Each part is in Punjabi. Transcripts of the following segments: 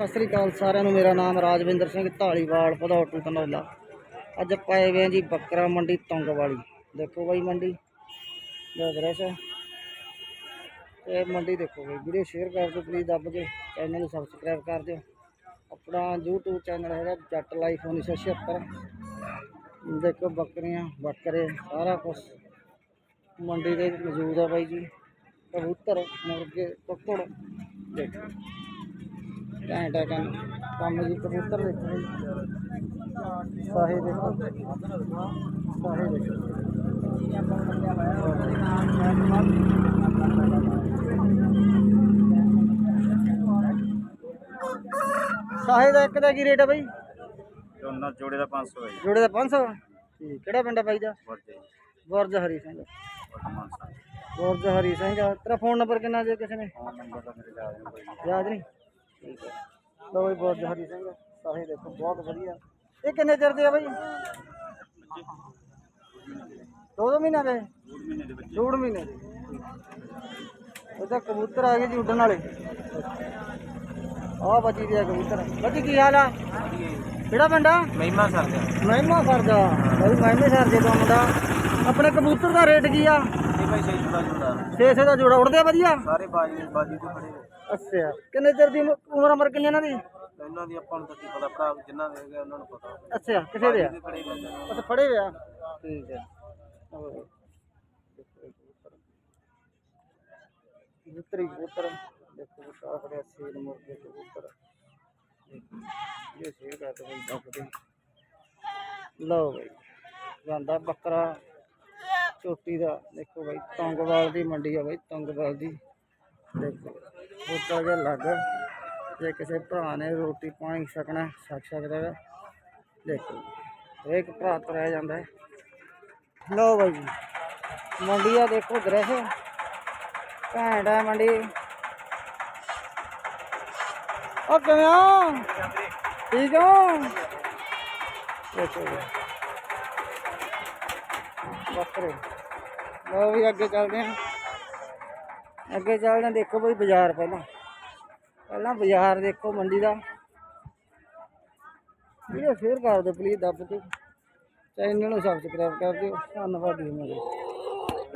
ਸਤਿ ਸ੍ਰੀ ਅਕਾਲ ਸਾਰਿਆਂ ਨੂੰ, ਮੇਰਾ ਨਾਮ ਰਾਜਵਿੰਦਰ ਸਿੰਘ ਢਾਲੀਵਾਲ ਭਦੌਟੂ ਧਨੌਲਾ। ਅੱਜ ਆਪਾਂ ਆਏ ਹੋਏ ਹਾਂ ਜੀ ਬੱਕਰਾ ਮੰਡੀ ਤੁੰਗ ਵਾਲੀ। ਦੇਖੋ ਬਾਈ ਮੰਡੀ ਦਾ ਐਡਰੈਸ ਹੈ। ਇਹ ਮੰਡੀ ਦੇਖੋ ਬਾਈ, ਵੀਡੀਓ ਸ਼ੇਅਰ ਕਰ ਦਿਓ ਪਲੀਜ਼ ਦੱਬ ਕੇ ਚੈਨਲ ਨੂੰ ਸਬਸਕ੍ਰਾਈਬ ਕਰ ਦਿਓ। ਆਪਣਾ YouTube ਚੈਨਲ ਹੈਗਾ ਜੱਟ ਲਾਈਫ 1976 ਦੇਖੋ ਬੱਕਰੀਆਂ, ਬੱਕਰੇ, ਸਾਰਾ ਕੁਝ ਮੰਡੀ ਦੇ ਮੌਜੂਦ ਆ ਬਾਈ ਜੀ। ਕਬੂਤਰ, ਮੁਰਗੇ, ਕੁੱਕੜ, ਦੇਖੋ। ਘੈਂਟ ਹੈ ਕੰਮ। ਕੰਮ ਜੀ ਕਬੂਤਰ ਦੇਖੋ ਜੀ। ਸਾਹੇ ਦੇਖੋ। ਸਾਹੇ ਦੇਖੋ। ਸਾਹੇ ਦਾ ਇੱਕ ਦਾ ਕੀ ਰੇਟ ਹੈ ਬਾਈ? ਦੋਨਾਂ ਜੋੜੇ ਦਾ 500 ਹੈ ਜੋੜੇ ਦਾ 500 ਠੀਕ। ਕਿਹੜਾ ਪਿੰਡ ਹੈ ਬਾਈ ਦਾ? ਬੁਰਜ ਹਰੀ ਸਿੰਘ। ਹਰੀ ਤੇਰਾ ਫੋਨ ਨੰਬਰ ਕਿੰਨਾ ਜੇ ਕਿਸੇ ਨੇ? ਯਾਦ ਨਹੀਂ? ਠੀਕ ਹੈ। ਲੋ ਬਈ ਬੁਰਜ ਹਰੀ ਸਿੰਘ ਸਾਹੇ ਦੇਖੋ ਬਹੁਤ ਵਧੀਆ। ਇਹ ਕਿੰਨੇ ਚਿਰ ਦੇ ਆ ਬਾਈ? ਦੋ ਦੋ ਮਹੀਨਾ ਦੇ? ਡੂਢ ਮਹੀਨੇ ਦੇ। ਦੇ ਉਹਦਾ ਕਬੂਤਰ ਆ ਗਏ ਜੀ ਉੱਡਣ ਵਾਲੇ। ਆਹ ਬੱਜੀ ਦੇ ਆ ਕਬੂਤਰ। ਬੱਜੀ ਕੀ ਹਾਲ ਆ? ਕਿਹੜਾ ਪਿੰਡ ਆ? ਮਹਿਮਾ ਸਰ ਦਾ। ਮਹਿਮਾ ਸਰਦਾ ਬਈ ਮਹਿਮੇ ਸਰਦੇ ਤੋਂ ਮੁੰਡਾ। ਆਪਣੇ ਕਬੂਤਰ ਦਾ ਰੇਟ ਕੀ ਆ? ਇਹ ਭਾਈ ਸਹੀ ਜੁੜਾ। ਜੁੜਾ 600 ਦਾ ਜੋੜਾ। ਉੜਦੇ ਆ ਵਧੀਆ? ਸਾਰੇ ਬਾਜੀ ਬਾਜੀ ਤੋਂ ਖੜੇ। ਅੱਛਾ। ਕਿੰਨੇ ਚਿਰ ਦੀ ਉਮ- ਉਮਰ ਅਮਰ ਕਿੰਨੀ ਇਹਨਾਂ ਦੀ? ਇਹਨਾਂ ਦੀ ਆਪਾਂ ਨੂੰ ਤਾਂ ਕੀ ਪਤਾ ਭਰਾ ਜਿੰਨਾ ਦੇ ਗਏ ਉਹਨਾਂ ਨੂੰ ਪਤਾ। ਅੱਛਾ ਕਿਸੇ ਦੇ ਆ? ਅੱਛਾ ਫੜੇ ਹੋਇਆ ਠੀਕ ਹੈ। ਕਬੂਤਰੀ ਕਬੂਤਰ ਦੇਖੋ ਬਤਾ ਖੜਿਆ ਸੀਰ ਮੁਰਗੇ ਕਬੂਤਰ। ਇਹ ਕਰ ਦੋ ਬਈ ਦੱਬਦੇ ਲਓ ਬਈ ਜਾਂਦਾ ਬੱਕਰਾ ਚੋਟੀ ਦਾ। ਦੇਖੋ ਬਈ ਤੰਗਵਾਲ ਦੀ ਮੰਡੀ ਆ ਬਈ ਤੰਗਵਾਲ ਦੀ। ਦੇਖੋ। ਬੋਤਾ ਜਿਹਾ ਲੱਗ ਜੇ ਕਿਸੇ ਭਰਾ ਨੇ ਰੋਟੀ ਪਾਣੀ ਛਕਣਾ, ਛਕ ਸਕਦਾ ਹੈ ਦੇਖੋ ਇੱਕ ਭਰਾ ਤੁਰਿਆ ਜਾਂਦਾ ਹੈ। ਲਓ ਬਾਈ ਜੀ, ਮੰਡੀ ਦੇਖੋ ਦ੍ਰਿਸ਼ ਘੈਂਟ ਹੈ ਮੰਡੀ। ਉਹ ਕਿਵੇਂ ਆ ਠੀਕ ਹੋ? ਦੇਖੋ ਬੱਕਰੇ ਲਓ ਵੀ ਅੱਗੇ ਚੱਲਦੇ ਹਾਂ। ਅੱਗੇ ਚੱਲਦੇ ਦੇਖੋ ਬਈ ਬਾਜ਼ਾਰ ਪਹਿਲਾਂ। ਪਹਿਲਾਂ ਬਾਜ਼ਾਰ ਦੇਖੋ ਮੰਡੀ ਦਾ। ਵੀਡੀਓ ਸ਼ੇਅਰ ਕਰ ਦਿਓ ਪਲੀਜ਼ ਦੱਬ ਕੇ। ਚੈਨਲ ਨੂੰ ਸਬਸਕ੍ਰਾਈਬ ਕਰ ਦਿਓ। ਧੰਨਵਾਦ ਜੀ ਮੇਰੇ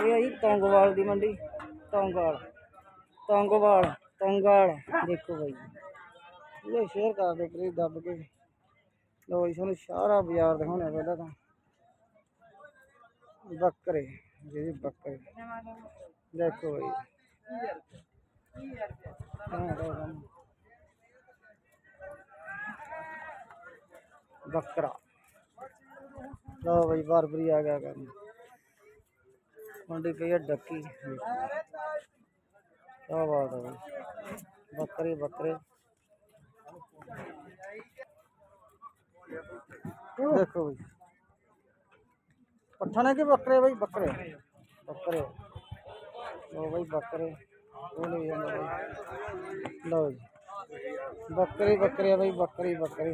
ਇਹ ਹੈ ਜੀ ਤੌਂਗਵਾਲ ਦੀ ਮੰਡੀ। ਤੌਂਗਵਾਲ। ਤੌਂਗਵਾਲ। ਤੌਂਗਾਲ। ਦੇਖੋ ਬਾਈ। ਵੀਡੀਓ ਸ਼ੇਅਰ ਕਰ ਦਿਓ ਪਲੀਜ਼ ਦੱਬ ਕੇ। ਲੋ ਜੀ, ਤੁਹਾਨੂੰ ਸਾਰਾ ਬਾਜ਼ਾਰ ਦਿਖਾਉਣਾ ਪਹਿਲਾਂ ਤਾਂ। ਬੱਕਰੇ ਜੀ ਬੱਕਰੇ। ਦੇਖੋ ਬਾਈ। ਹਾਂ ਹਾਂ ਬੱਕਰਾ ਲਓ ਬਈ ਬਾਰਬਰੀ ਆ ਗਿਆ ਕੰਮ ਮੰਡੀ ਪਈ ਹੈ ਡੱਕੀ ਕੀ ਬਾਤ ਹੈ ਬਈ ਬੱਕਰੇ ਬੱਕਰੇ ਦੇਖੋ ਬਈ ਪੱਠਾ ਨੇ ਕਿ ਬੱਕਰੇ ਬਈ ਬੱਕਰੇ ਬੱਕਰੇ ਲਓ ਬਈ ਬੱਕਰੇ ਉਹ ਲੈ ਜਾਂਦਾ ਬਈ। ਲਓ ਜੀ। ਬੱਕਰੀ ਬੱਕਰੀ ਬਈ ਬੱਕਰੀ ਬੱਕਰੀ।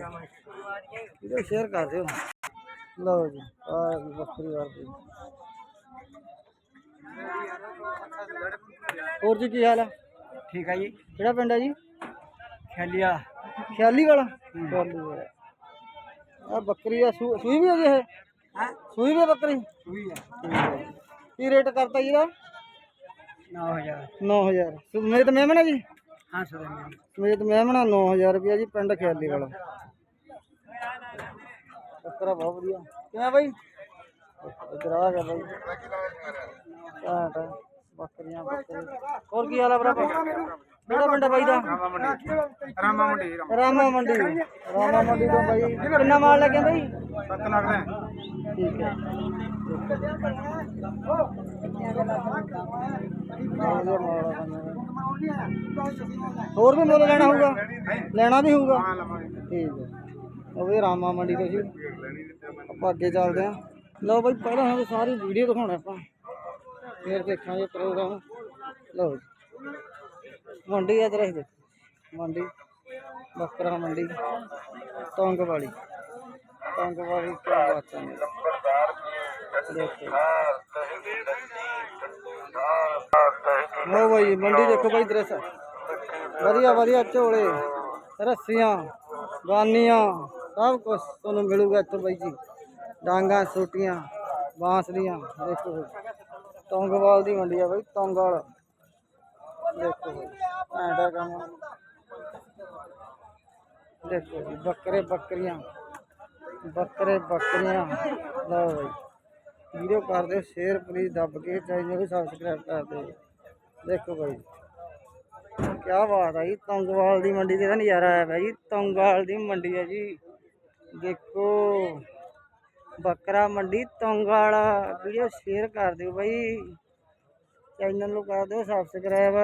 ਵੀਡੀਓ ਸ਼ੇਅਰ ਕਰ ਦਿਓ। ਲਓ ਜੀ ਆ ਬੱਕਰੀ ਵਰਗੀ ਹੋਰ ਜੀ ਕੀ ਹਾਲ ਆ? ਠੀਕ ਹੈ ਜੀ। ਕਿਹੜਾ ਪਿੰਡ ਹੈ ਜੀ? ਖੈਲੀਆ। ਖਿਆਲੀ ਵਾਲਾ? ਖਿਆਲੀ ਵਾਲਾ। ਆ ਬੱਕਰੀ ਆ ਸੂਈ ਵੀ ਹੈ ਜੀ ਇਹ? ਹਾਂ? ਸੂਈ ਵੀ ਹੈ ਬੱਕਰੀ? ਸੂਈ ਹੈ ਹੈ ਕੀ ਰੇਟ ਕਰਤਾ ਜੀ ਇਹਦਾ? 9000 9000 ਸੁਮੇਤ ਮੇਮਣਾ ਜੀ? ਹਾਂ ਸਰ ਸੁਮੇਤ ਮੇਮਣਾ 9000 ਰੁਪਇਆ ਜੀ ਪਿੰਡ ਖਿਆਲੀ ਵਾਲਾ। ਬੱਕਰਾ ਬਹੁਤ ਵਧੀਆ। ਕਿਵੇਂ ਬਾਈ? ਇਧਰ ਆ ਗਿਆ ਬਾਈ। ਘਾਟ ਬੱਕਰੀਆਂ ਬੱਕਰੇ। ਹੋਰ ਕੀ ਹਾਲ ਆ ਭਰਾ ਕਿਹੜਾ ਪਿੰਡ ਬਾਈ ਦਾ? ਰਾਮਾ ਮੰਡੀ। ਰਾਮਾ ਮੰਡੀ ਰਾਮਾ ਮੰਡੀ ਰਾਮਾ ਮੰਡੀ ਤੋਂ ਬਾਈ। ਕਿੰਨਾ ਮਾਲ ਲੱਗਿਆ ਬਾਈ 7 ਲੱਖ ਦਾ। ਠੀਕ ਹੈ। ਹੋਰ ਵੀ ਮੁੱਲ ਲੈਣਾ ਹੋਊਗਾ? ਲੈਣਾ ਵੀ ਹੋਊਗਾ? ਠੀਕ ਹੈ। ਉਹ ਵੀ ਰਾਮਾ ਮੰਡੀ ਤੋਂ ਜੀ। ਆਪਾਂ ਅੱਗੇ ਚੱਲਦੇ ਹਾਂ। ਲਓ ਬਾਈ ਪਹਿਲਾਂ ਸਾਨੂੰ ਸਾਰੀ ਵੀਡੀਓ ਦਿਖਾਉਣਾ ਆਪਾਂ। ਫਿਰ ਦੇਖਾਂਗੇ ਪ੍ਰੋਗਰਾਮ। ਲਓ ਮੰਡੀ ਇਹ ਦੇਖੋ ਮੰਡੀ। ਬੱਕਰਾ ਮੰਡੀ। ਤੰਗ ਵਾਲੀ ਤੰਗ ਵਾਲੀ ਕੀ ਬਾਤ ਹੈ। ਦੇਖੋ। ਲਓ ਬਾਈ, ਮੰਡੀ ਦੇਖੋ ਬਾਈ ਦ੍ਰਿਸ਼ ਵਧੀਆ ਵਧੀਆ ਝੋਲੇ, ਰੱਸੀਆਂ ਗਾਨੀਆਂ ਸਭ ਕੁਝ ਤੁਹਾਨੂੰ ਮਿਲੂਗਾ ਇੱਥੋਂ ਬਾਈ ਜੀ। ਡਾਂਗਾ, ਸੋਟੀਆਂ ਬਾਂਸਰੀਆਂ ਦੇਖੋ ਬਾਈ। ਦੀ ਮੰਡੀ ਆ ਬਾਈ, ਤੌਂਗਵਾਲ। ਦੇਖੋ ਐਂਡਾ ਕੰਮ। ਦੇਖੋ ਜੀ, ਬੱਕਰੇ ਬੱਕਰੀਆਂ ਬੱਕਰੇ ਬੱਕਰੀਆਂ। ਲਓ ਬਾਈ। ਵੀਡੀਓ ਕਰ ਦਿਓ ਸ਼ੇਅਰ ਪਲੀਜ਼ ਦੱਬ ਕੇ ਚੈਨਲ ਨੂੰ ਸਬਸਕ੍ਰਾਈਬ ਕਰ ਦਿਓ। ਦੇਖੋ ਬਾਈ। ਕੀ ਬਾਤ ਹੈ ਜੀ, ਤੰਗਵਾਲ ਦੀ ਮੰਡੀ ਦੇ ਨਜ਼ਾਰਾ ਆਇਆ ਪਿਆ ਜੀ। ਤੰਗਵਾਲ ਦੀ ਮੰਡੀ ਹੈ ਜੀ। ਦੇਖੋ, ਬੱਕਰਾ ਮੰਡੀ, ਤੰਗਵਾਲ ਵੀਡੀਓ ਸ਼ੇਅਰ ਕਰ ਦਿਓ ਬਾਈ। ਚੈਨਲ ਨੂੰ ਕਰ ਦਿਓ ਸਬਸਕ੍ਰਾਈਬ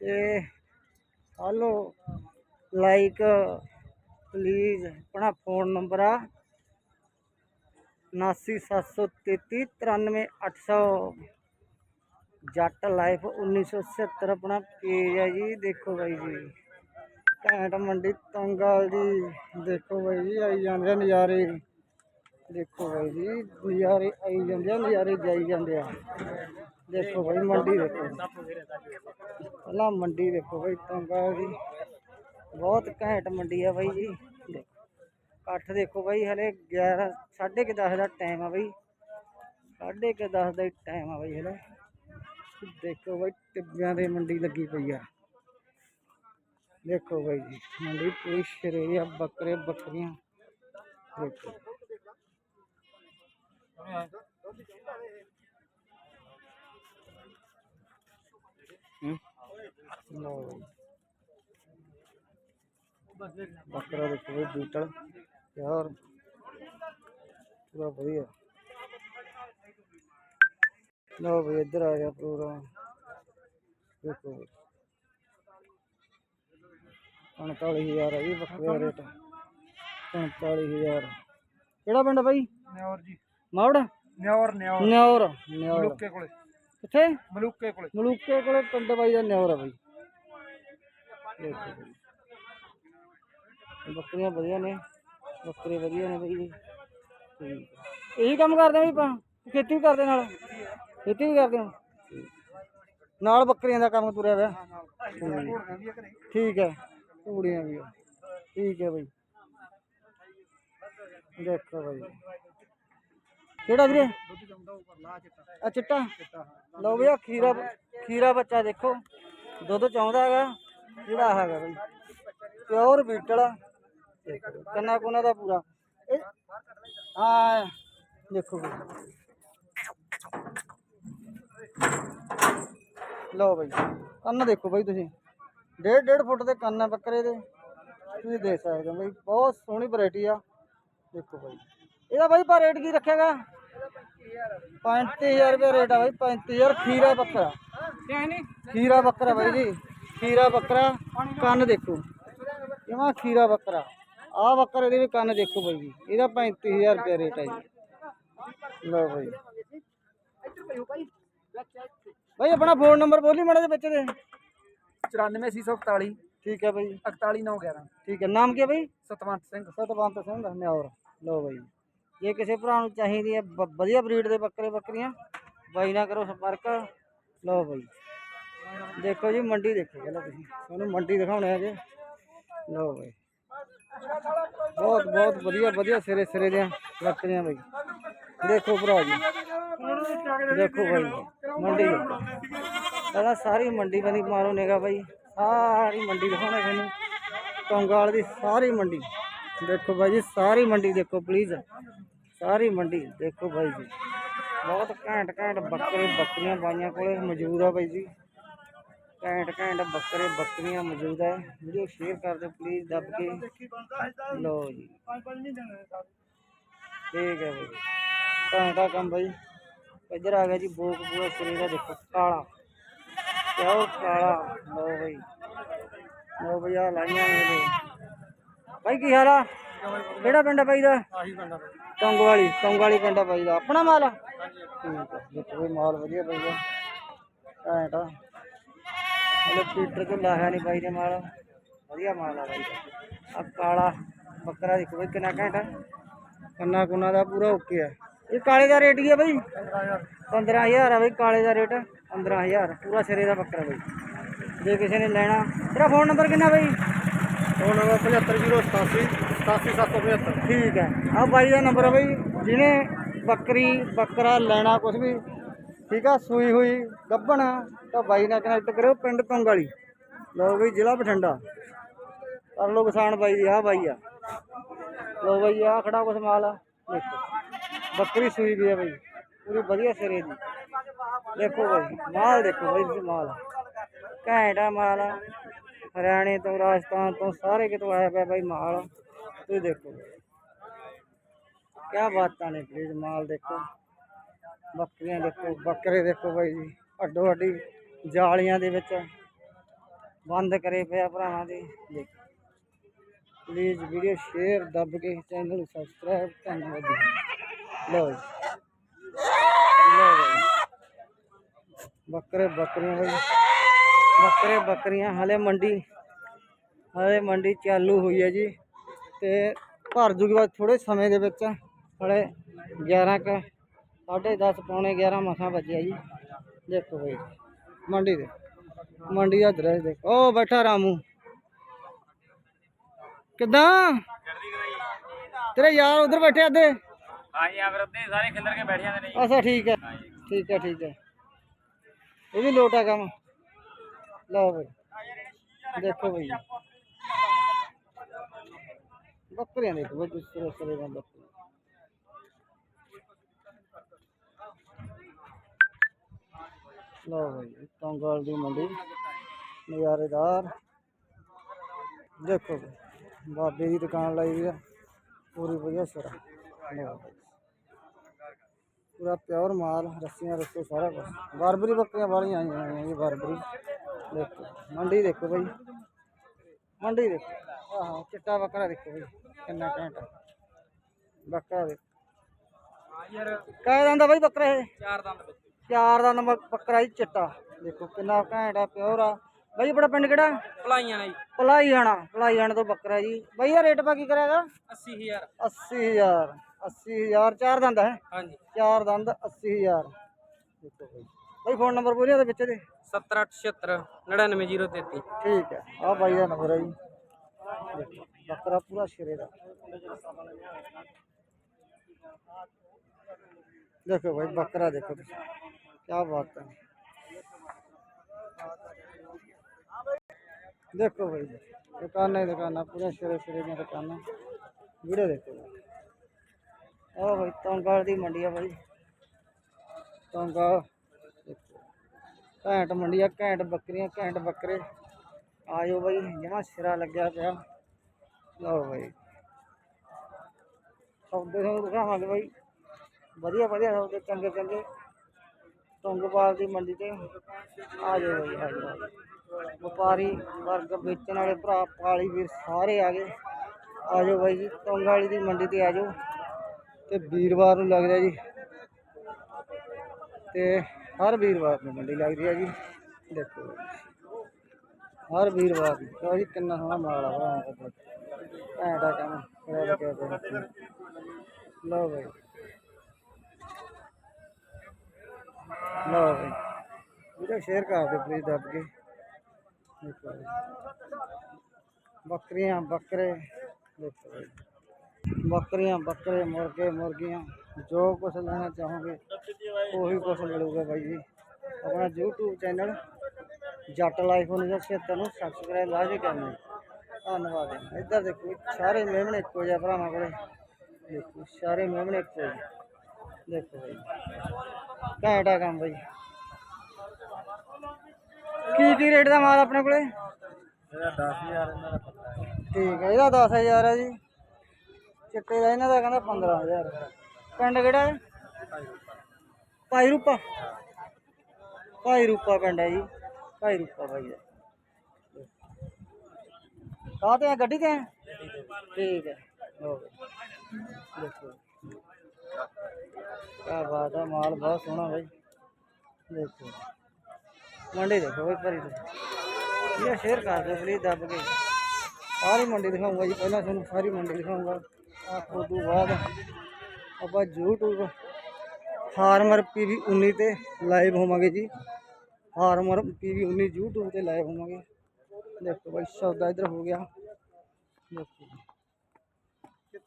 ਤੇ ਹਲੋ ਲਾਈਕ ਪਲੀਜ਼ ਆਪਣਾ ਫੋਨ ਨੰਬਰ ਆ। 7973393800 ਜੱਟ ਲਾਈਫ 1970 ਆਪਣਾ ਪੇਜ ਹੈ ਜੀ, ਦੇਖੋ ਬਾਈ ਜੀ। ਘੈਂਟ ਮੰਡੀ, ਤੰਗਾਲ ਦੀ ਦੇਖੋ ਬਾਈ ਜੀ, ਆਈ ਜਾਂਦੇ ਆ ਨਜ਼ਾਰੇ। ਦੇਖੋ ਬਾਈ ਜੀ, ਨਜ਼ਾਰੇ ਆਈ ਜਾਂਦੇ ਆ, ਨਜ਼ਾਰੇ ਜਾਈ ਜਾਂਦੇ ਆ। ਦੇਖੋ ਬਾਈ, ਮੰਡੀ ਦੇਖੋ। ਪਹਿਲਾਂ ਮੰਡੀ ਦੇਖੋ ਬਾਈ, ਤੰਗਾਲ ਦੀ ਬਹੁਤ ਘੈਂਟ ਮੰਡੀ ਆ ਬਾਈ ਜੀ। ਦੇਖੋ ਇਕੱਠ ਦੇਖੋ ਬਾਈ, ਹਲੇ 11 ਸਾਢੇ ਕੁ 10 ਦਾ ਟਾਈਮ ਆ ਬਾਈ। ਸਾਢੇ ਕੁ 10 ਦਾ ਟਾਈਮ ਆ ਬਾਈ, ਹਲੇ। ਦੇਖੋ ਬਾਈ, ਟਿੱਬਿਆਂ ਦੇ ਮੰਡੀ ਲੱਗੀ ਪਈ ਆ। ਦੇਖੋ ਬਾਈ ਜੀ, ਮੰਡੀ ਪੂਰੀ ਸ਼ਰੇ ਆ, ਬੱਕਰੇ ਬੱਕਰੀਆਂ। ਦੇਖੋ। ਹੂੰ? ਲਓ ਬਾਈ। ਬੱਕਰਾ ਦੇਖੋ ਬਾਈ ਬੀਟਲ ਯਾਰ ਪੂਰਾ ਵਧੀਆ ਲਓ ਬਈ ਇੱਧਰ ਆ ਗਿਆ ਪ੍ਰੋਗਰਾਮ। ਦੇਖੋ ਬਈ। 45000 ਹੈ ਜੀ ਬੱਕਰੇ ਦਾ ਰੇਟ 45000 ਕਿਹੜਾ ਪਿੰਡ ਬਾਈ? ਨਿਆਰ ਜੀ। ਮੌੜ? ਨਿਆਰ ਨਿਆਰ ਨਿਉਰ ਨਿਉਰ ਮਲੂਕੇ ਕੋਲੇ। ਕਿੱਥੇ? ਮਲੂਕੇ ਕੋਲੇ। ਮਲੂਕੇ ਕੋਲੇ ਪਿੰਡ ਬਾਈ ਦਾ ਨਿਉਰ ਆ ਬਾਈ। ਬੱਕਰੀਆਂ ਵਧੀਆ ਨੇ। ਬੱਕਰੇ ਵਧੀਆ ਨੇ ਬਾਈ। ਜੀ। ਇਹੀ ਕੰਮ ਕਰਦੇ ਆ ਵੀ ਆਪਾਂ? ਖੇਤੀ ਵੀ ਕਰਦੇ ਨਾਲ? ਖੇਤੀ ਵੀ ਕਰਦੇ ਹਾਂ? ਨਾਲ ਬੱਕਰੀਆਂ ਦਾ ਕੰਮ ਤੁਰਿਆ ਹੋਇਆ ਠੀਕ ਹੈ। ਘੋੜੀਆਂ ਵੀ ਆ। ਠੀਕ ਹੈ ਬਾਈ। ਦੇਖੋ ਬਾਈ। ਕਿਹੜਾ ਵੀਰੇ? ਆ ਚਿੱਟਾ। ਲਓ ਵੀ ਆ ਖੀਰਾ ਖੀਰਾ ਬੱਚਾ ਦੇਖੋ। ਦੁੱਧ ਚਾਹੁੰਦਾ ਹੈਗਾ, ਜਿਹੜਾ ਹੈਗਾ ਬਾਈ। ਪਿਓਰ ਬੀਟਲ ਆ। ਦੇਖੋ ਕੰਨਾ ਕੋਨਾ ਦਾ ਪੂਰਾ। ਇਹ ਹਾਂ, ਦੇਖੋ ਬਾਈ। ਲਓ ਬਾਈ, ਕੰਨ ਦੇਖੋ ਬਾਈ ਤੁਸੀਂ। ਡੇਢ ਡੇਢ ਫੁੱਟ ਦੇ ਕੰਨ ਆ ਬੱਕਰੇ ਦੇ। ਤੁਸੀਂ ਦੇਖ ਸਕਦੇ ਹੋ ਬਾਈ, ਬਹੁਤ ਸੋਹਣੀ ਵੈਰਾਈਟੀ ਆ। ਦੇਖੋ ਬਾਈ। ਇਹਦਾ ਬਾਈ ਪਾ ਰੇਟ ਕੀ ਰੱਖੇਗਾ 35000 ਰੁਪਏ ਰੇਟ ਆ ਬਾਈ 35000 ਖੀਰਾ ਬੱਕਰਾ। ਖੀਰਾ ਬੱਕਰਾ ਬਾਈ ਜੀ, ਖੀਰਾ ਬੱਕਰਾ। ਕੰਨ ਦੇਖੋ। ਜਮਾ ਖੀਰਾ ਬੱਕਰਾ। ਆ ਬੱਕਰੇ ਦੇ ਵੀ ਕੰਨ ਦੇਖੋ ਬਾਈ ਜੀ, ਇਹਦਾ 35000 ਰੁਪਏ ਰੇਟ ਹੈ ਜੀ। ਲਓ ਬਾਈ। ਬਾਈ ਆਪਣਾ ਫੋਨ ਨੰਬਰ ਬੋਲੀ ਮਾੜਾ ਜਿਹਾ ਵਿੱਚ ਦੇ। 94841 ਠੀਕ ਹੈ ਬਾਈ। 48911 ਠੀਕ ਹੈ ਨਾਮ ਕੀ ਹੈ ਬਾਈ? ਸਤਵੰਤ ਸਿੰਘ। ਸਤਵੰਤ ਸਿੰਘ ਨਿਆਉਰ। ਲਓ ਬਾਈ। ਜੇ ਕਿਸੇ ਭਰਾ ਨੂੰ ਚਾਹੀਦੀ ਹੈ ਵ- ਵਧੀਆ ਬਰੀਡ ਦੇ ਬੱਕਰੇ ਬੱਕਰੀਆਂ ਬਾਈ ਨਾਲ ਕਰੋ ਸੰਪਰਕ। ਲਓ ਬਾਈ। ਦੇਖੋ ਜੀ ਮੰਡੀ ਦੇਖੋ ਪਹਿਲਾਂ ਤੁਸੀਂ। ਤੁਹਾਨੂੰ ਮੰਡੀ ਦਿਖਾਉਣੇ ਹੈਗੇ। ਲਓ ਬਾਈ। ਬਹੁਤ ਬਹੁਤ ਵਧੀਆ ਵਧੀਆ ਸਿਰੇ ਸਿਰੇ ਦੀਆਂ ਬੱਕਰੀਆਂ ਬਾਈ। ਦੇਖੋ ਭਰਾ ਜੀ। ਦੇਖੋ ਬਾਈ ਮੰਡੀ। ਪਹਿਲਾਂ ਸਾਰੀ ਮੰਡੀ ਬਣੀ ਮਾਰੋ ਨੇਗਾ ਬਾਈ ਸਾਰੀ ਮੰਡੀ ਦਿਖਾਉਣਾ ਤੁਹਾਨੂੰ ਕੰਗਾਲ ਦੀ ਸਾਰੀ ਮੰਡੀ। ਦੇਖੋ ਬਾਈ ਜੀ, ਸਾਰੀ ਮੰਡੀ ਦੇਖੋ ਪਲੀਜ਼ ਸਾਰੀ ਮੰਡੀ ਦੇਖੋ ਬਾਈ ਜੀ। ਬਹੁਤ ਘੈਂਟ ਘੈਂਟ ਬੱਕਰੇ ਬੱਕਰੀਆਂ ਬਾਈਆਂ ਕੋਲੇ ਮੌਜੂਦ ਆ ਬਾਈ ਜੀ। ਘੈਂਟ ਘੈਂਟ ਬੱਕਰੇ ਬੱਕਰੀਆਂ ਮੌਜੂਦ ਹੈ ਵੀਡੀਓ ਸ਼ੇਅਰ ਕਰ ਦਿਓ ਪਲੀਜ਼ ਦੱਬ ਕੇ। ਲਓ ਜੀ। ਠੀਕ ਹੈ ਬਾਈ ਘੈਂਟਾ ਕੰਮ ਬਾਈ ਇੱਧਰ ਆ ਗਿਆ ਜੀ ਬੋਕ ਪੂਰਾ ਸਰੀਰ ਦਾ ਦੇਖੋ ਕਾਲਾ। ਕਿਉਂ ਕਾਲਾ ਲਓ ਬਾਈ। ਲਓ ਬਈ ਆ ਲਾਈਆਂ ਨੇ ਇਹਦੇ ਬਾਈ ਕੀ ਹਾਲ ਆ? ਕਿਹੜਾ ਪਿੰਡ ਆ ਬਾਈ ਦਾ? ਆਹੀ ਬੰਦਾ ਟੰਗ ਵਾਲੀ ਟੰਗ ਵਾਲੀ ਪਿੰਡ ਆ ਬਾਈ ਦਾ। ਆਪਣਾ ਮਾਲ ਆ? ਠੀਕ ਆ ਦੇਖੋ ਬਈ ਮਾਲ ਵਧੀਆ ਬਾਈ ਦਾ। ਘੈਂਟ ਆ। ਹਲੇ ਪੀਟਰ ਤੋਂ ਲਾਇਆ ਨਹੀਂ ਬਾਈ ਨੇ ਮਾਲ। ਵਧੀਆ ਮਾਲ ਆ ਬਾਈ ਦਾ। ਆ ਕਾਲਾ ਬੱਕਰਾ ਦੇਖੋ ਬਈ ਕਿੰਨਾ ਘੈਂਟ ਆ। ਕੰਨਾ ਕੁੰਨਾ ਦਾ ਪੂਰਾ ਓਕੇ ਆ। ਇਹ ਕਾਲੇ ਦਾ ਰੇਟ ਕੀ ਆ ਬਾਈ? 15000 ਆ ਬਈ ਕਾਲੇ ਦਾ ਰੇਟ 15000 ਪੂਰਾ ਸਿਰੇ ਦਾ ਬੱਕਰਾ ਬਈ। ਜੇ ਕਿਸੇ ਨੇ ਲੈਣਾ ਤੇਰਾ ਫੋਨ ਨੰਬਰ ਕਿੰਨਾ ਬਈ? ਫੋਨ ਨੰਬਰ 75087 87775 ਠੀਕ ਹੈ। ਆ ਬਾਈ ਦਾ ਨੰਬਰ ਹੈ ਬਾਈ। ਜਿਹਨੇ ਬੱਕਰੀ ਬੱਕਰਾ ਲੈਣਾ ਕੁਝ ਵੀ ਠੀਕ ਆ ਸੂਈ ਹੋਈ ਗੱਭਣ ਤਾਂ ਬਾਈ ਨਾਲ ਕਨੈਕਟ ਕਰਿਓ ਪਿੰਡ ਤੁੰਗ ਵਾਲੀ ਲਓ ਬਈ ਜ਼ਿਲ੍ਹਾ ਬਠਿੰਡਾ। ਕਰ ਲਓ ਕਿਸਾਨ ਬਾਈ ਦੀ ਆ ਬਾਈ ਆ। ਲਓ ਬਾਈ ਆ ਖੜਾ ਕੁਛ ਮਾਲ ਆ। ਦੇਖੋ। ਬੱਕਰੀ ਸੂਈ ਵੀ ਹੈ ਬਾਈ। ਪੂਰੀ ਵਧੀਆ ਸਿਰੇ ਦੀ। ਦੇਖੋ ਬਾਈ, ਮਾਲ ਦੇਖੋ ਬਾਈ, ਤੁਸੀਂ ਮਾਲ। ਘੈਂਟ ਮਾਲ। ਹਰਿਆਣੇ ਤੋਂ, ਰਾਜਸਥਾਨ ਤੋਂ ਸਾਰੇ ਕਿਤੋਂ ਆਇਆ ਪਿਆ ਬਾਈ ਮਾਲ। ਤੁਸੀਂ ਦੇਖੋ ਕਿਆ ਬਾਤਾਂ ਨੇ ਪਲੀਜ਼ ਮਾਲ ਦੇਖੋ। ਬੱਕਰੀਆਂ ਦੇਖੋ, ਬੱਕਰੇ ਦੇਖੋ ਬਾਈ ਜੀ। ਅੱਡੋ ਅੱਡੀ ਜਾਲੀਆਂ ਦੇ ਵਿੱਚ ਬੰਦ ਕਰੇ ਪਿਆ ਭਰਾਵਾਂ ਦੇ। ਦੇਖੋ। ਪਲੀਜ਼ ਵੀਡੀਓ ਸ਼ੇਅਰ ਦੱਬ ਕੇ ਚੈਨਲ ਨੂੰ ਸਬਸਕ੍ਰਾਈਬ ਧੰਨਵਾਦ ਜੀ ਲਓ ਜੀ ਲਓ ਜੀ ਬੱਕਰੇ ਬੱਕਰੀਆਂ ਬਾਈ ਬੱਕਰੇ ਬੱਕਰੀਆਂ ਹਲੇ ਮੰਡੀ ਹਲੇ ਮੰਡੀ ਚਾਲੂ ਹੋਈ ਹੈ ਜੀ ਤੇ ਭਰ ਜੂਗੀ ਬਾਅਦ ਥੋੜੇ ਸਮੇਂ ਦੇ ਵਿੱਚ ਹਲੇ 11 ਕ 10:30 ਪੌਣੇ 11 ਮਸਾਂ ਵੱਜਿਆ ਜੀ ਦੇਖੋ ਬਾਈ ਮੰਡੀ ਦੇ ਮੰਡੀ ਦਾ ਦ੍ਰਿਸ਼ ਦੇਖੋ ਉਹ ਬੈਠਾ ਰਾਮੂ ਕਿੱਦਾਂ ਤੇਰੇ ਯਾਰ ਉਧਰ ਬੈਠੇ ਅੱਧੇ ਹਾਂ ਜੀ ਫਿਰ ਉੱਤੇ ਸਾਰੇ ਖਿੱਲਰ ਕੇ ਬੈਠ ਜਾਂਦੇ ਨੇ ਅੱਛਾ ਠੀਕ ਹੈ। ਠੀਕ ਹੈ ਠੀਕ ਹੈ। ਇਹ ਵੀ ਲੋਟਾ ਕੰਮ। ਲਓ ਬਈ। ਦੇਖੋ ਬਈ। ਬੱਕਰੀਆਂ ਦੇਖੋ ਬਈ ਦੂਸਰੇ ਸਰੇ ਦਾ ਬੱਕਰੀ ਲਓ ਬਈ ਟੰਗਲ ਦੀ ਮੰਡੀ। ਨਜ਼ਾਰੇਦਾਰ। ਦੇਖੋ ਬਈ ਬਾਬੇ ਦੀ ਦੁਕਾਨ ਲਾਈ ਹੋਈ ਆ ਪੂਰੀ ਪਿਓਰ ਮਾਲ ਰੱਸੀਆਂ ਰੱਸੇ ਸਾਰਾ ਕੁਝ ਬਾਰਬਰੀ ਬੱਕਰੀਆਂ ਵਾਲੀਆਂ ਆਈਆਂ ਹੋਈਆਂ ਜੀ ਬਾਰਬਰੀ। ਦੇਖੋ ਮੰਡੀ ਦੇਖੋ ਬਈ। ਮੰਡੀ ਦੇਖੋ। ਆਹੋ ਚਿੱਟਾ ਬੱਕਰਾ ਦੇਖੋ ਬਈ ਕਿੰਨਾ ਘੈਂਟ। ਬੱਕਰਾ ਯਾਰ ਕਾਹ ਦੰਦਾ ਬਈ ਬੱਕਰਾ ਇਹ? ਚਾਰ ਦੰਦ ਵਿੱਚ ਚਾਰ ਦਾ ਨੰਬਰ ਬੱਕਰਾ ਜੀ ਚਿੱਟਾ। ਦੇਖੋ ਕਿੰਨਾ ਘੈਂਟ ਆ ਪਿਓਰ ਆ। ਬਈ ਆਪਣਾ ਪਿੰਡ ਕਿਹੜਾ? ਭਲਾਈਆਂ ਨੇ ਜੀ। ਭਲਾਈ ਆਣਾ ਭਲਾਈ ਆਣਾ ਤੋਂ ਬੱਕਰਾ ਜੀ। ਬਈ ਇਹ ਰੇਟ ਪਾ ਕੀ ਕਰਿਆਗਾ 80000 80000 80000 ਚਾਰ ਦੰਦ ਹੈ ਹਾਂਜੀ ਚਾਰ ਦੰਦ 80000 ਦੇਖੋ ਬਈ ਬਈ ਫੋਨ ਨੰਬਰ ਬੋਲਿਓ ਉਹਦੇ ਵਿੱਚ ਦੇ 7876 99033 ਠੀਕ ਹੈ ਆ ਬਾਈ ਦਾ ਨੰਬਰ ਹੈ ਜੀ ਦੇਖੋ, ਬੱਕਰਾ ਪੂਰਾ ਸ਼ਿਰੇ ਦਾ ਦੇਖੋ ਭਾਈ ਬੱਕਰਾ ਦੇਖੋ ਤੁਸੀਂ ਕੀ ਬਾਤ ਹੈ ਦੇਖੋ ਭਾਈ ਦੁਕਾਨਾਂ ਹੀ ਦੁਕਾਨਾਂ ਪੂਰਾ ਸ਼ਿਰੇ ਸ਼ਿਰੇ ਦੀਆਂ ਦੁਕਾਨਾਂ ਵੀਡੀਓ ਦੇਖੋ ਆ ਭਾਈ ਤੰਗਾਲ ਦੀ ਮੰਡੀ ਆ ਭਾਈ ਤੰਗਾਲ ਦੇਖੋ ਘੈਂਟ ਮੰਡੀ ਆ ਘੈਂਟ ਬੱਕਰੀਆਂ, ਘੈਂਟ ਬੱਕਰੇ। ਆਜੋ ਬਾਈ, ਜਮਾ ਸਿਰਾ ਲੱਗਿਆ ਪਿਆ। ਲਓ ਬਾਈ। ਸੌਦੇ ਤੁਹਾਨੂੰ ਦਿਖਾਵਾਂਗੇ ਬਾਈ। ਵਧੀਆ ਵਧੀਆ ਸੌਦੇ, ਚੰਗੇ ਚੰਗੇ। ਤੁੰਗਪਾਲ ਦੀ ਮੰਡੀ ਤੇ। ਆ ਜਾਓ ਬਾਈ ਆ ਜਾਓ ਆ ਜਾਓ। ਵਪਾਰੀ ਵਰਗ ਵੇਚਣ ਵਾਲੇ ਭਰਾ, ਪਾਲੀ ਵੀਰ ਸਾਰੇ ਆ ਗਏ। ਆ ਜਾਓ ਬਾਈ ਜੀ ਤੁੰਗ ਵਾਲੀ ਦੀ ਮੰਡੀ ਤੇ ਆ ਜਾਓ ਤੇ ਵੀਰਵਾਰ ਨੂੰ ਲੱਗਦਾ ਜੀ। ਤੇ ਹਰ ਵੀਰਵਾਰ ਨੂੰ ਮੰਡੀ ਲੱਗਦੀ ਹੈ ਜੀ। ਦੇਖੋ ਹਰ ਵੀਰਵਾਰ ਨੂੰ। ਲਓ ਜੀ, ਕਿੰਨਾ ਸੋਹਣਾ ਮਾਲ ਆ ਭਰਾ ਘੈਂਟਾ ਕੰਮ ਲਓ ਬਾਈ। ਲਓ ਬਾਈ। ਵੀਡੀਓ ਸ਼ੇਅਰ ਕਰ ਦਿਓ ਪਲੀਜ਼ ਦੱਬ ਕੇ। ਬੱਕਰੀਆਂ, ਬੱਕਰੇ। ਦੇਖੋ ਬਾਈ ਬੱਕਰੀਆਂ ਬੱਕਰੇ ਮੁਰਗੇ ਮੁਰਗੀਆਂ ਜੋ ਕੁਝ ਲੈਣਾ ਚਾਹੋਗੇ ਉਹੀ ਕੁਝ ਮਿਲੂਗਾ ਬਾਈ ਜੀ ਆਪਣਾ YouTube ਚੈਨਲ ਜੱਟ ਲਾਈਫ 1976 ਨੂੰ ਸਬਸਕ੍ਰਾਈਬ ਲਾਜ਼ਮੀ ਕਰਨਾ ਜੀ। ਧੰਨਵਾਦ ਜੀ। ਇੱਧਰ ਦੇਖੋ ਸਾਰੇ ਮੇਮਣੇ ਇੱਕੋ ਜਿਹਾ ਭਰਾਵਾਂ ਕੋਲੇ ਦੇਖੋ ਸਾਰੇ ਮੇਮਣੇ ਇੱਕੋ ਜਿਹੇ ਦੇਖੋ ਬਾਈ ਘੈਂਟ ਆ ਕੰਮ ਬਾਈ ਕੀ ਕੀ ਰੇਟ ਦਾ ਮਾਲ ਆਪਣੇ ਕੋਲੇ ਇਹਦਾ 10000 ਇਹਨਾਂ ਦਾ ਪਤਾ ਹੈ ਠੀਕ ਹੈ ਇਹਦਾ 10000 ਹੈ ਜੀ ਚਿੱਟੇ ਦਾ, ਇਹਨਾਂ ਦਾ ਕਹਿੰਦਾ 15000 ਪਿੰਡ ਕਿਹੜਾ ਹੈ? ਭਾਈ ਰੂਪਾ। ਭਾਈ ਰੂਪਾ ਪਿੰਡ ਹੈ ਜੀ। ਭਾਈ ਰੂਪਾ ਭਾਈ ਦਾ। ਕਾਹ ਤੇ ਆ, ਗੱਡੀ ਤੇ ਆ? ਠੀਕ ਹੈ। ਹੋ ਗਿਆ ਦੇਖੋ। ਕੀ ਬਾਤ ਹੈ ਮਾਲ ਬਹੁਤ ਸੋਹਣਾ ਭਾਈ ਦੇਖੋ। ਮੰਡੀ ਦੇਖੋ ਭਾਈ ਭਰੀ ਤੇ ਇਹ ਸ਼ੇਅਰ ਕਰ ਦਿਓ ਪਲੀਜ਼ ਦੱਬ ਕੇ। ਸਾਰੀ ਮੰਡੀ ਦਿਖਾਊਂਗਾ ਜੀ, ਪਹਿਲਾਂ ਤੁਹਾਨੂੰ ਸਾਰੀ ਮੰਡੀ ਦਿਖਾਊਂਗਾ ਆ ਤੋਂ ਬਾਅਦ ਆਪਾਂ YouTube ਫਾਰਮਰ ਪੀਵੀ 19 ਤੇ ਲਾਈਵ ਹੋਵਾਂਗੇ ਜੀ ਫਾਰਮਰ ਪੀਵੀ 19 YouTube ਤੇ ਲਾਈਵ ਹੋਵਾਂਗੇ ਦੇਖੋ ਬਾਈ ਸੌਦਾ ਇੱਧਰ ਹੋ ਗਿਆ ਦੇਖੋ ਜੀ।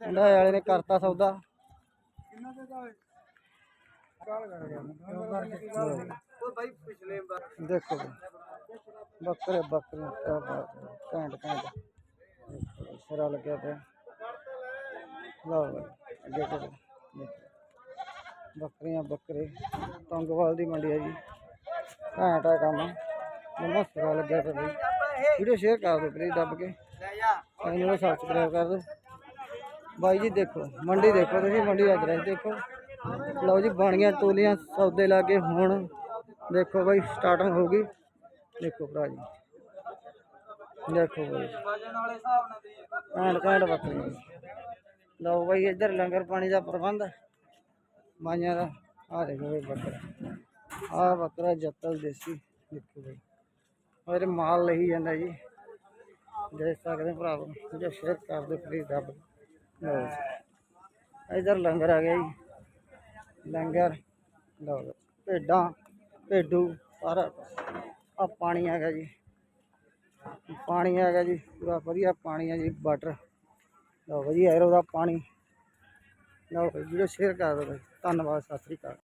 ਹੰਡਾਏ ਵਾਲੇ ਨੇ ਕਰਤਾ ਸੌਦਾ ਕਿੰਨਾ ਦੇ ਦਾ ਗੱਲ ਕਰ ਗਿਆ ਉਹ ਭਾਈ ਪਿਛਲੇ ਵਾਰ ਦੇਖੋ ਜੀ। ਬੱਕਰੇ ਬੱਕਰੇ ਕਿਆ ਬਾਤ ਹੈ ਘੈਂਟ ਘੈਂਟ ਦੇਖੋ ਜੀ, ਸਿਰਾ ਲੱਗਿਆ ਪਿਆ ਲਓ ਬਈ, ਅੱਗੇ ਚਲੋ ਦੇਖੋ। ਬੱਕਰੀਆਂ ਬੱਕਰੇ ਟੰਗਵਾਲ ਦੀ ਮੰਡੀ ਹੈ ਜੀ। ਘੈਂਟ ਹੈ ਕੰਮ। ਮੈਨੂੰ ਸਿਰਾ ਲੱਗਿਆ ਪਿਆ ਬਈ। ਵੀਡੀਓ ਸ਼ੇਅਰ ਕਰ ਦਿਓ ਪਲੀਜ਼ ਦੱਬ ਕੇ। ਲੈ ਜਾ ਚੈਨਲ ਨੂੰ ਸਬਸਕ੍ਰਾਈਬ ਕਰ ਦਿਓ। ਬਾਈ ਜੀ ਦੇਖੋ ਮੰਡੀ ਦੇਖੋ ਤੁਸੀਂ ਮੰਡੀ ਦਾ ਦ੍ਰਿਸ਼ ਦੇਖੋ। ਲਓ ਜੀ ਬਾਈ ਇੱਧਰ ਲੰਗਰ ਪਾਣੀ ਦਾ ਪ੍ਰਬੰਧ ਮਾਈਆਂ ਦਾ ਆ ਦੇਖੋ ਬਾਈ ਬੱਕਰਾ। ਆ ਬੱਕਰਾ ਜੱਤਲ ਦੇਸੀ, ਦੇਖੋ ਬਾਈ। ਮੇਰੇ ਮਾਲ ਲਈ ਜਾਂਦਾ ਜੀ, ਦੇਖ ਸਕਦੇ ਹੋ ਭਰਾਵੋ, ਜੇ ਸ਼ੇਅਰ ਕਰ ਦਿਓ ਪਲੀਜ਼ ਦੱਬ ਲਓ ਇੱਧਰ ਲੰਗਰ ਆ ਗਿਆ ਜੀ। ਲੰਗਰ, ਲਓ ਭੇਡਾਂ, ਭੇਡੂ, ਸਾਰਾ ਆ ਪਾਣੀ ਆ ਗਿਆ ਜੀ। ਪਾਣੀ ਆ ਗਿਆ ਜੀ, ਪੂਰਾ ਵਧੀਆ ਪਾਣੀ ਆ ਜੀ ਵਾਟਰ ਲਓ ਵਧੀਆ ਐਰੋ ਉਹਦਾ ਪਾਣੀ। ਲਓ ਵੀਡੀਓ ਸ਼ੇਅਰ ਕਰ ਦਿਓ ਧੰਨਵਾਦ ਸਤਿ ਸ੍ਰੀ ਅਕਾਲ।